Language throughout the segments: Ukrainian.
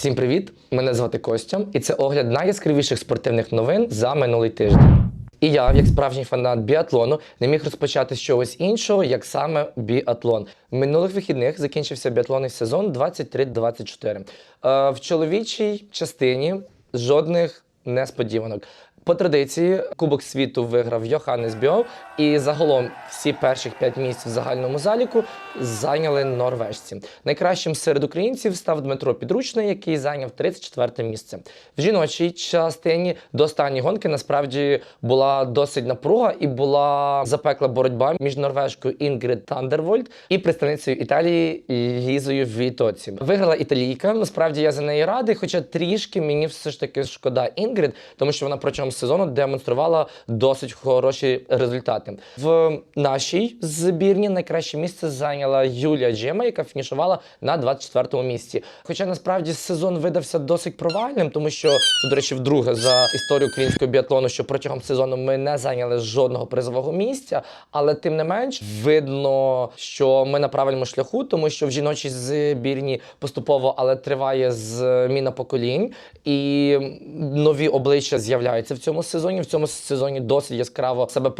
Всім привіт! Мене звати Костя, і це огляд найяскравіших спортивних новин за минулий тиждень. І я, як справжній фанат біатлону, не міг розпочати з чогось іншого, як саме біатлон. Минулих вихідних закінчився біатлонний сезон 23-24. Е, в чоловічій частині жодних несподіванок. По традиції Кубок світу виграв Йоханнес Біов, і загалом всі перших п'ять місць в загальному заліку зайняли норвежці. Найкращим серед українців став Дмитро Підручний, який зайняв 34 місце. В жіночій частині до останньої гонки насправді була досить напруга і була запекла боротьба між норвежкою Інгрид Тандервольд і представницею Італії Лізою Вітоці. Виграла італійка. Насправді я за неї радий, хоча трішки мені все ж таки шкода Інгрид, тому що вона протягом сезону демонструвала досить хороші результати. В нашій збірні найкраще місце зайняла Юлія Джема, яка фінішувала на 24-му місці. Хоча насправді сезон видався досить провальним, тому що це, до речі, вдруге за історію українського біатлону, що протягом сезону ми не зайняли жодного призового місця, але тим не менш видно, що ми на правильному шляху, тому що в жіночій збірні поступово, але триває зміна поколінь, і нові обличчя з'являються в цьому сезоні. В цьому сезоні досить яскраво себе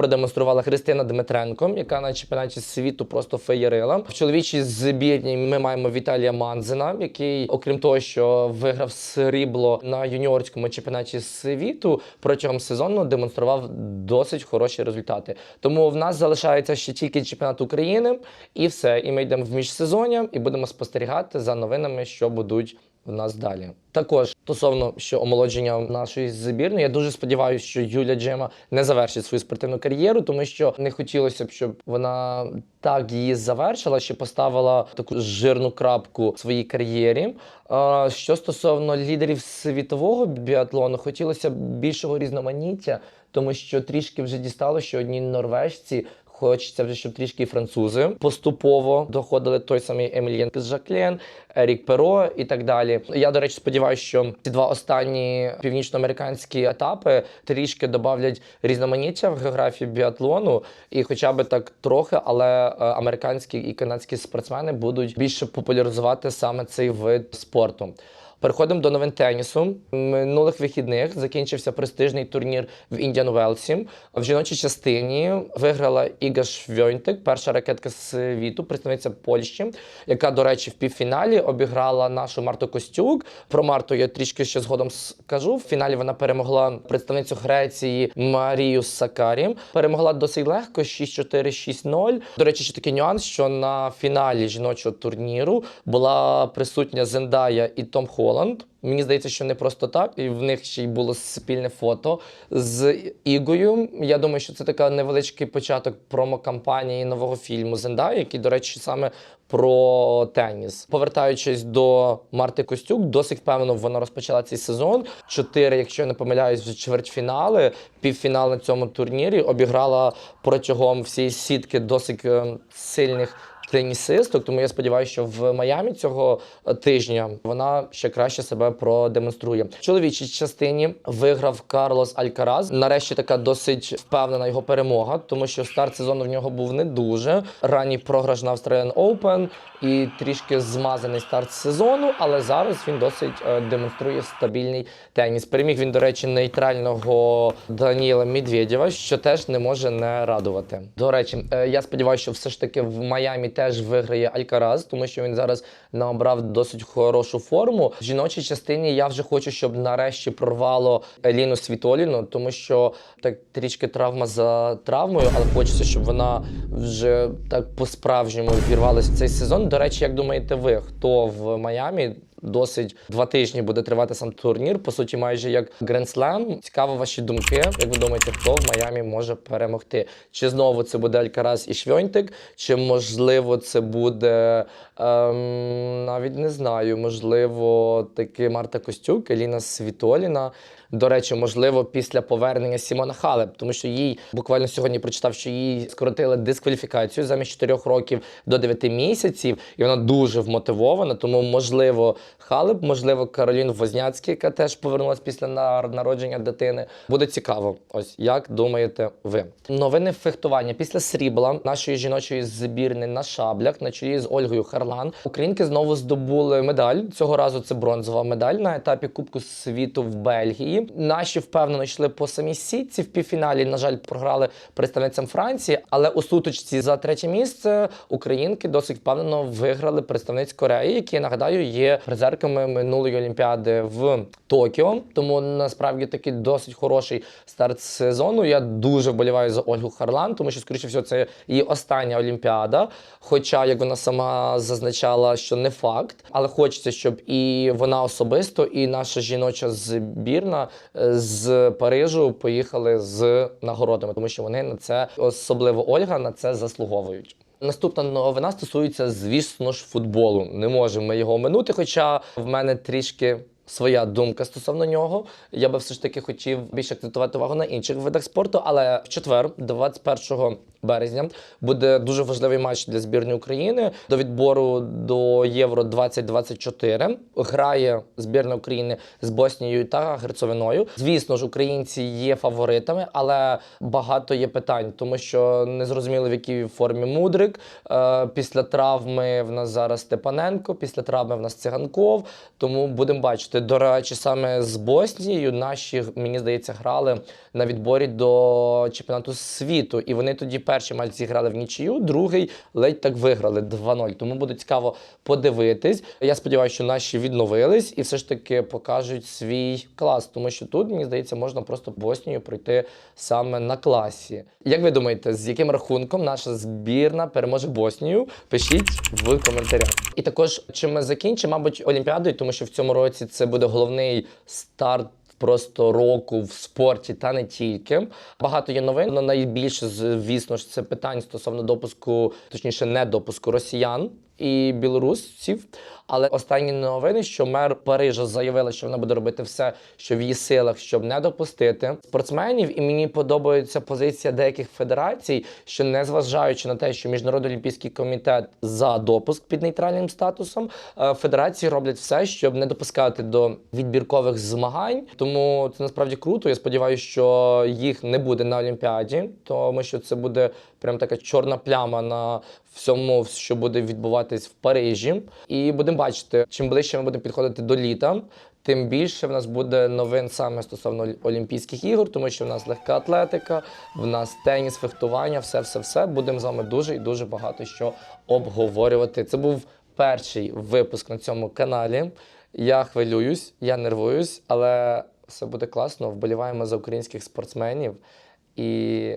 продемонструвала Христина Дмитренко, яка на чемпіонаті світу просто феєрила. В чоловічій збірні ми маємо Віталія Манзена, який, окрім того, що виграв срібло на юніорському чемпіонаті світу, протягом сезону демонстрував досить хороші результати. Тому в нас залишається ще тільки чемпіонат України, і все. І ми йдемо в міжсезоння і будемо спостерігати за новинами, що будуть в нас далі. Також стосовно що омолодження нашої збірної, я дуже сподіваюся, що Юля Джема не завершить свою спортивну кар'єру, тому що не хотілося б, щоб вона так її завершила, що поставила таку жирну крапку в своїй кар'єрі. Що стосовно лідерів світового біатлону, хотілося б більшого різноманіття, тому що трішки вже дістало, що одні норвежці. Хочеться вже, щоб трішки французи поступово доходили той самий Емільєн Жаклен, Ерік Перо і так далі. Я, до речі, сподіваюся, що ці два останні північноамериканські етапи трішки додавлять різноманіття в географії біатлону, і хоча б так трохи, але е, американські і канадські спортсмени будуть більше популяризувати саме цей вид спорту. Переходимо до новин тенісу. Минулих вихідних закінчився престижний турнір в Індіан Велсі. В жіночій частині виграла Іга Швьонтик, перша ракетка світу, представниця Польщі, яка, до речі, в півфіналі обіграла нашу Марту Костюк. Про Марту я трішки ще згодом скажу. В фіналі вона перемогла представницю Греції Марію Сакарі. Перемогла досить легко 6-4, 6-0. До речі, ще такий нюанс, що на фіналі жіночого турніру була присутня Зендая і Том Холланд. Мені здається, що не просто так, і в них ще й було спільне фото з Ігою. Я думаю, що це така невеличкий початок промо-кампанії нового фільму Зендая, який, до речі, саме про теніс. Повертаючись до Марти Костюк, досить впевнено вона розпочала цей сезон. Чотири, якщо я не помиляюсь, вже чвертьфінали, півфінал на цьому турнірі обіграла протягом всієї сітки досить е, сильних тенісисток, тому я сподіваюся, що в Майамі цього тижня вона ще краще себе продемонструє. В чоловічій частині виграв Карлос Алькараз. Нарешті така досить впевнена його перемога, тому що старт сезону в нього був не дуже. Ранній програш на Australian Open і трішки змазаний старт сезону, але зараз він досить е, демонструє стабільний теніс. Переміг він, до речі, нейтрального Даніела Медведєва, що теж не може не радувати. До речі, е, я сподіваюся, що все ж таки в Майамі теж виграє Алькараз, тому що він зараз набрав досить хорошу форму. В жіночій частині я вже хочу, щоб нарешті прорвало Еліну Світоліну, тому що так трішки травма за травмою, але хочеться, щоб вона вже так по-справжньому вірвалася в цей сезон. До речі, як думаєте ви, хто в Майамі? Досить два тижні буде тривати сам турнір, по суті, майже як Гранд-слем. Цікаво ваші думки. Як ви думаєте, хто в Майамі може перемогти? Чи знову це буде Алькарас і Швьонтик? Чи можливо це буде ем, навіть не знаю, можливо, таки Марта Костюк, Еліна Світоліна. До речі, можливо, після повернення Сімона Халеп, тому що їй буквально сьогодні прочитав, що їй скоротили дискваліфікацію замість 4 років до 9 місяців, і вона дуже вмотивована. Тому, можливо, Халеб, можливо, Каролін Возняцький, яка теж повернулася після народження дитини. Буде цікаво. Ось як думаєте ви? Новини фехтування після срібла нашої жіночої збірни на шаблях на чолі з Ольгою Харлан. Українки знову здобули медаль. Цього разу це бронзова медаль на етапі Кубку світу в Бельгії. Наші впевнено йшли по самій сітці. В півфіналі, на жаль, програли представницям Франції, але у сутичці за третє місце українки досить впевнено виграли представниць Кореї, які нагадаю є призерками минулої олімпіади в Токіо. Тому насправді такий досить хороший старт сезону. Я дуже вболіваю за Ольгу Харлан, тому що, скоріше всього, це її остання олімпіада. Хоча, як вона сама зазначала, що не факт, але хочеться, щоб і вона особисто, і наша жіноча збірна з Парижу поїхали з нагородами, тому що вони на це особливо Ольга на це заслуговують. Наступна новина стосується, звісно ж, футболу. Не можемо його оминути, хоча в мене трішки. Своя думка стосовно нього. Я би все ж таки хотів більше акцентувати увагу на інших видах спорту. Але в четвер, 21 березня, буде дуже важливий матч для збірної України до відбору до Євро 2024. Грає збірна України з Боснією та Герцовиною. Звісно ж, українці є фаворитами, але багато є питань, тому що не зрозуміло, в якій формі мудрик. Е, Після травми в нас зараз Степаненко, після травми в нас Циганков. Тому будемо бачити. До речі, саме з Боснією наші, мені здається, грали на відборі до чемпіонату світу. І вони тоді перший матч зіграли в нічию, другий ледь так виграли 2-0. Тому буде цікаво подивитись. Я сподіваюся, що наші відновились і все ж таки покажуть свій клас, тому що тут, мені здається, можна просто Боснію пройти саме на класі. Як ви думаєте, з яким рахунком наша збірна переможе Боснію? Пишіть в коментарях. І також чи ми закінчимо, мабуть, Олімпіадою, тому що в цьому році це буде головний старт. Просто року в спорті та не тільки багато є новин. але найбільше, звісно ж, це питань стосовно допуску, точніше, не допуску росіян і білорусців. Але останні новини, що мер Парижа заявила, що вона буде робити все, що в її силах, щоб не допустити спортсменів. І мені подобається позиція деяких федерацій, що не зважаючи на те, що міжнародний олімпійський комітет за допуск під нейтральним статусом, е, федерації роблять все, щоб не допускати до відбіркових змагань. Тому це насправді круто. Я сподіваюся, що їх не буде на Олімпіаді, тому що це буде прям така чорна пляма на всьому, що буде відбуватись в Парижі. І будемо бачити, чим ближче ми будемо підходити до літа. Тим більше в нас буде новин саме стосовно Олімпійських ігор, тому що в нас легка атлетика, в нас теніс, фехтування, все, все, все. Будемо з вами дуже і дуже багато що обговорювати. Це був перший випуск на цьому каналі. Я хвилююсь, я нервуюсь, але все буде класно. Вболіваємо за українських спортсменів, і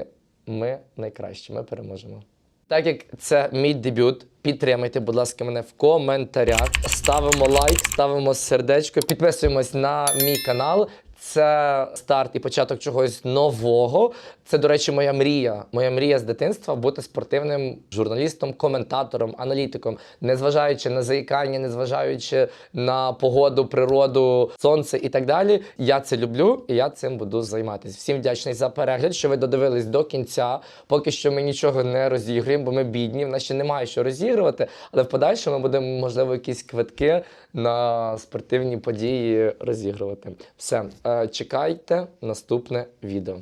ми найкращі. Ми переможемо. Так як це мій дебют, підтримайте, будь ласка, мене в коментарях. Ставимо лайк, ставимо сердечко, підписуємось на мій канал. Це старт і початок чогось нового. Це, до речі, моя мрія. Моя мрія з дитинства бути спортивним журналістом, коментатором, аналітиком, незважаючи на заїкання, незважаючи на погоду, природу, сонце і так далі. Я це люблю і я цим буду займатися. Всім вдячний за перегляд, що ви додивились до кінця. Поки що ми нічого не розігруємо, бо ми бідні. В нас ще немає що розігрувати, але в подальшому будемо, можливо, якісь квитки на спортивні події розігрувати. Все, е, чекайте наступне відео.